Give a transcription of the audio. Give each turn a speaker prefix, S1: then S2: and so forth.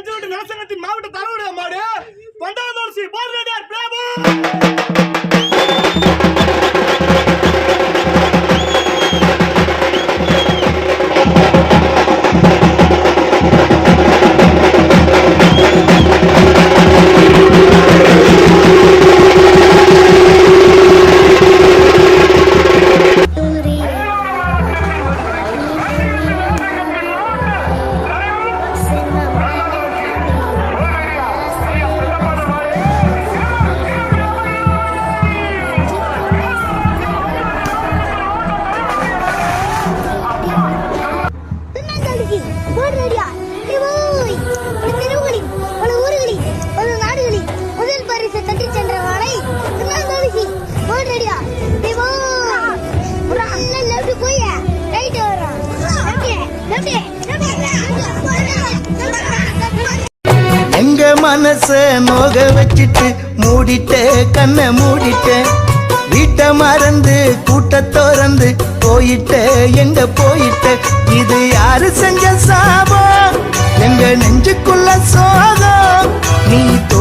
S1: விழுந்து விட்டு நலசங்கத்தின் மாவட்ட தலைவருடைய மாடு. பண்டாந்தோல் ஸ்ரீ போர்வேடார் பிரபு!
S2: எங்க மனச நோக வச்சிட்டு மூடிட்ட கண்ணை மூடிட்ட வீட்டை மறந்து கூட்ட திறந்து போயிட்ட எங்க போயிட்ட யாரு செஞ்ச சாபம்? எங்க நெஞ்சுக்குள்ள சோகம். நீ தோ